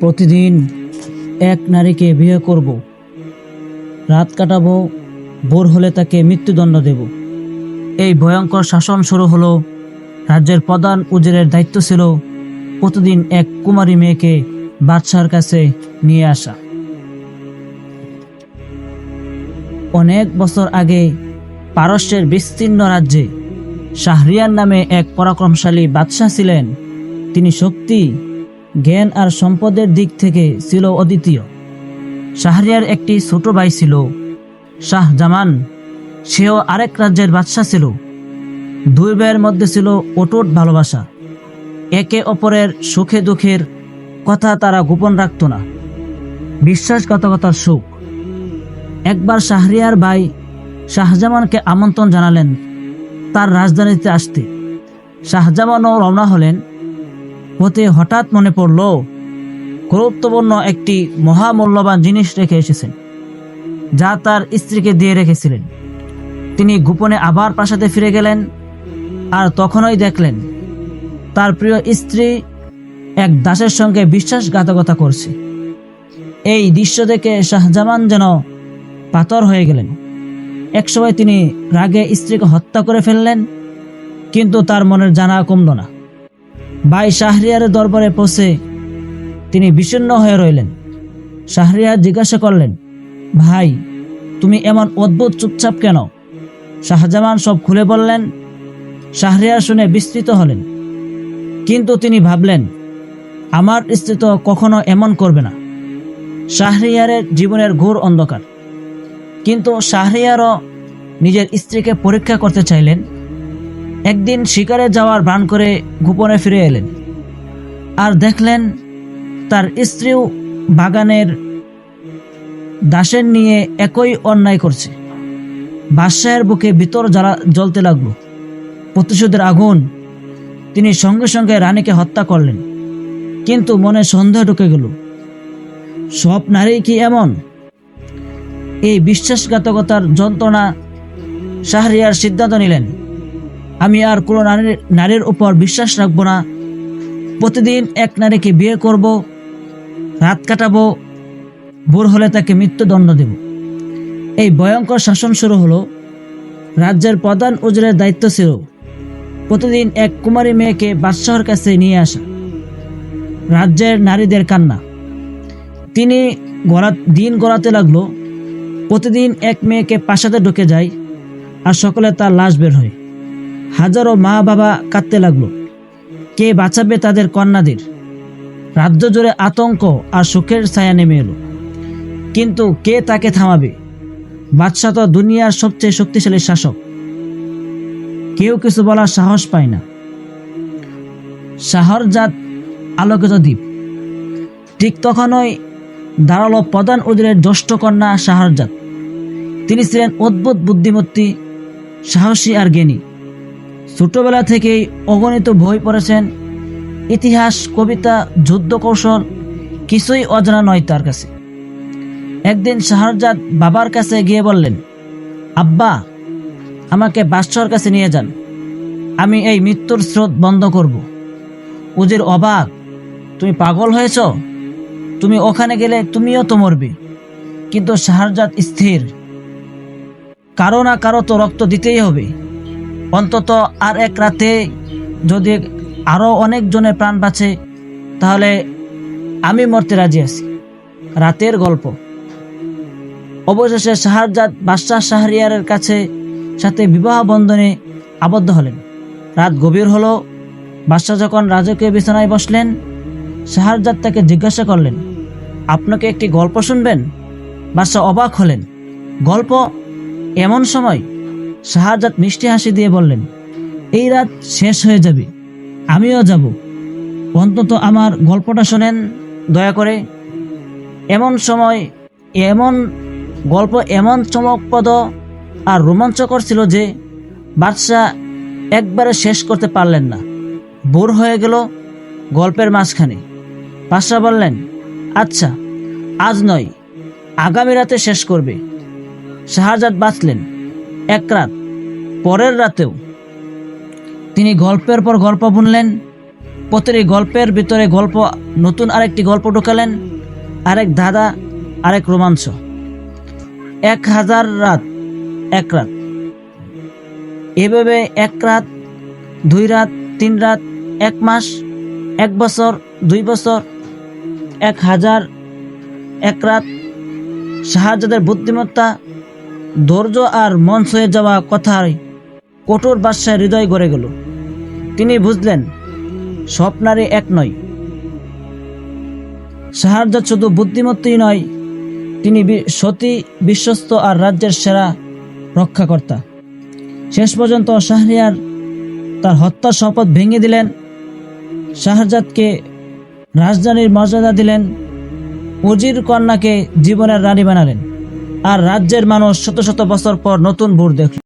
প্রতিদিন এক নারীকে বিয়ে করব। রাত কাটাবো, ভোর হলে তাকে মৃত্যুদণ্ড দেব। এই ভয়ঙ্কর শাসন শুরু হলো। রাজ্যের প্রধান উজিরের দায়িত্ব ছিল প্রতিদিন এক কুমারী মেয়েকে বাদশার কাছে নিয়ে আসা। অনেক বছর আগে পারস্যের বিস্তীর্ণ রাজ্যে শাহরিয়ার নামে এক পরাক্রমশালী বাদশাহ ছিলেন। তিনি শক্তি জ্ঞান আর সম্পদের দিক থেকে ছিল অদ্বিতীয়। শাহরিয়ার একটি ছোট ভাই ছিল, শাহ জামান। সেও আরেক রাজ্যের বাদশাহ ছিল। দুই ভাইয়ের মধ্যে ছিল অটুট ভালোবাসা। একে অপরের সুখে দুঃখের কথা তারা গোপন রাখত না। বিশ্বাসঘাতকতার সুখ। একবার শাহরিয়ার ভাই শাহজামানকে আমন্ত্রণ জানালেন, তার রাজধানীতে আসতে। শাহজামানও রওনা হলেন পথে হঠাৎ মনে পড়ল গুরুত্বপূর্ণ একটি মহামূল্যবান জিনিস রেখে এসেছেন, যা তার স্ত্রীকে দিয়ে রেখেছিলেন। তিনি গোপনে আবার প্রাসাদে ফিরে গেলেন আর তখনই দেখলেন, তার প্রিয় স্ত্রী এক দাসের সঙ্গে বিশ্বাসঘাতকতা করছে। এই দৃশ্য দেখে শাহজামান যেন পাথর হয়ে গেলেন। একসময় তিনি রাগে স্ত্রীকে হত্যা করে ফেললেন, কিন্তু তার মনের জানা কমল না। ভাই শাহরিয়ারের দরবারে পৌঁছে তিনি বিষণ্ণ হয়ে রইলেন। শাহরিয়ার জিজ্ঞাসা করলেন, ভাই, তুমি এমন অদ্ভুত চুপচাপ কেন? শাহজামান সব খুলে বললেন, শাহরিয়ার শুনে বিস্তৃত হলেন। কিন্তু তিনি ভাবলেন, আমার স্ত্রী তো কখনো এমন করবে না। শাহরিয়ারের জীবনের ঘোর অন্ধকার। কিন্তু শাহরিয়ারও নিজের স্ত্রীকে পরীক্ষা করতে চাইলেন একদিন শিকারে যাওয়ার ভান করে গোপনে ফিরে এলেন আর দেখলেন তার স্ত্রীও বাগানের দাসের নিয়ে একই অন্যায় করছে। বাদশাহের বুকে ভিতর জ্বালা জ্বলতে লাগল। প্রতিশোধের আগুন তিনি সঙ্গে সঙ্গে রানীকে হত্যা করলেন। কিন্তু মনে সন্দেহ ঢুকে গেল, সব নারী কি এমন? এই বিশ্বাসঘাতকতার যন্ত্রণা শাহরিয়ার সিদ্ধান্ত নিলেন। আমি আর কোনো নারীর নারীর উপর বিশ্বাস রাখব না। প্রতিদিন এক নারীকে বিয়ে করব, রাত কাটাবো, ভোর হলে তাকে মৃত্যুদণ্ড দেব। এই ভয়ঙ্কর শাসন শুরু হলো। রাজ্যের প্রধান উজরের দায়িত্ব ছিল প্রতিদিন এক কুমারী মেয়েকে বাদশাহর কাছে নিয়ে আসা। রাজ্যের নারীদের কান্না। তিনি গড়া, দিন গড়াতে লাগল। প্রতিদিন এক মেয়েকে পাশাতে ঢুকে যায় আর সকলে তার লাশ বের হয়। হাজারো মা বাবা কাঁদতে লাগল। কে বাঁচাবে তাদের কন্যাদের? রাজ্য জুড়ে আতঙ্ক আর সুখের ছায়া নেমে এলো। কিন্তু কে তাকে থামাবে? বাদশাহ তো দুনিয়ার সবচেয়ে শক্তিশালী শাসক। কেউ কিছু বলার সাহস পায় না। শাহরজাত আলোকিত দ্বীপ। ঠিক তখনই দাঁড়াল প্রধান উজিরের জ্যেষ্ঠ কন্যা শাহরজাত তিনি ছিলেন অদ্ভুত বুদ্ধিমত্তি, সাহসী আর জ্ঞানী। ছোটবেলা থেকেই অগণিত বই পড়েছেন। ইতিহাস, কবিতা যুদ্ধ কৌশল কিছুই অজানা নয় তার কাছে। একদিন শাহরজাদ বাবার কাছে গিয়ে বললেন, আব্বা, আমাকে বাদশাহর কাছে নিয়ে যান। আমি এই মৃত্যুর স্রোত বন্ধ করব। উজির অবাক, তুমি পাগল হয়েছ? তুমি ওখানে গেলে তুমিও তো মরবে। কিন্তু শাহরজাদ স্থির। কারও না কারও তো রক্ত দিতেই হবে। অন্তত আর এক রাতে যদি আরও অনেকজনের প্রাণ বাঁচে, তাহলে আমি মরতে রাজি আছি। রাতের গল্প। অবশেষে শাহরজাদ বাদশাহ শাহরিয়ারের কাছে সাথে বিবাহ বন্ধনে আবদ্ধ হলেন। রাত গভীর হলো, বাদশাহ যখন রাজকীয় বিছানায় বসলেন শাহরজাদ তাকে জিজ্ঞাসা করলেন, আপনাকে একটি গল্প শুনবেন? বাদশাহ অবাক হলেন, গল্প এমন সময় শাহজাদ মিষ্টি হাসি দিয়ে বললেন, এই রাত শেষ হয়ে যাবে, আমিও যাব। অন্তত আমার গল্পটা শোনেন, দয়া করে। এমন সময়, এমন গল্প এমন চমকপ্রদ আর রোমাঞ্চকর ছিল যে বাদশাহ একবারে শেষ করতে পারলেন না। বোর হয়ে গেল গল্পের মাঝখানে। বাদশাহ বললেন আচ্ছা আজ নয়, আগামী রাতে শেষ করবে। শাহজাদ বাঁচলেন। এক রাত, পরের রাতেও তিনি গল্পের পর গল্প বুনলেন প্রতিটি গল্পের ভিতরে গল্প, নতুন আরেকটি গল্প ঢুকালেন, আরেক দাদা আরেক রোমাঞ্চ। এক হাজার রাত, এক রাত। এভাবে এক রাত, দুই রাত, তিন রাত, এক মাস, এক বছর, দুই বছর, এক হাজার, এক রাত। শাহজাদের বুদ্ধিমত্তা ধৈর্য আর মন ছুঁয়ে যাওয়া কথায় কঠোর বাদশায় হৃদয় গড়ে গেল। তিনি বুঝলেন সব নারী এক নয়। শাহজাদ শুধু বুদ্ধিমত্তই নয়, তিনি সতী, বিশ্বস্ত আর রাজ্যের সেরা রক্ষাকর্তা। শেষ পর্যন্ত শাহরিয়ার তার হত্যার শপথ ভেঙে দিলেন, শাহজাদকে রাজধানীর মর্যাদা দিলেন উজির কন্যাকে জীবনের রানী বানালেন। আর রাজ্যের মানুষ শত শত বছর পর নতুন ভোর দেখল।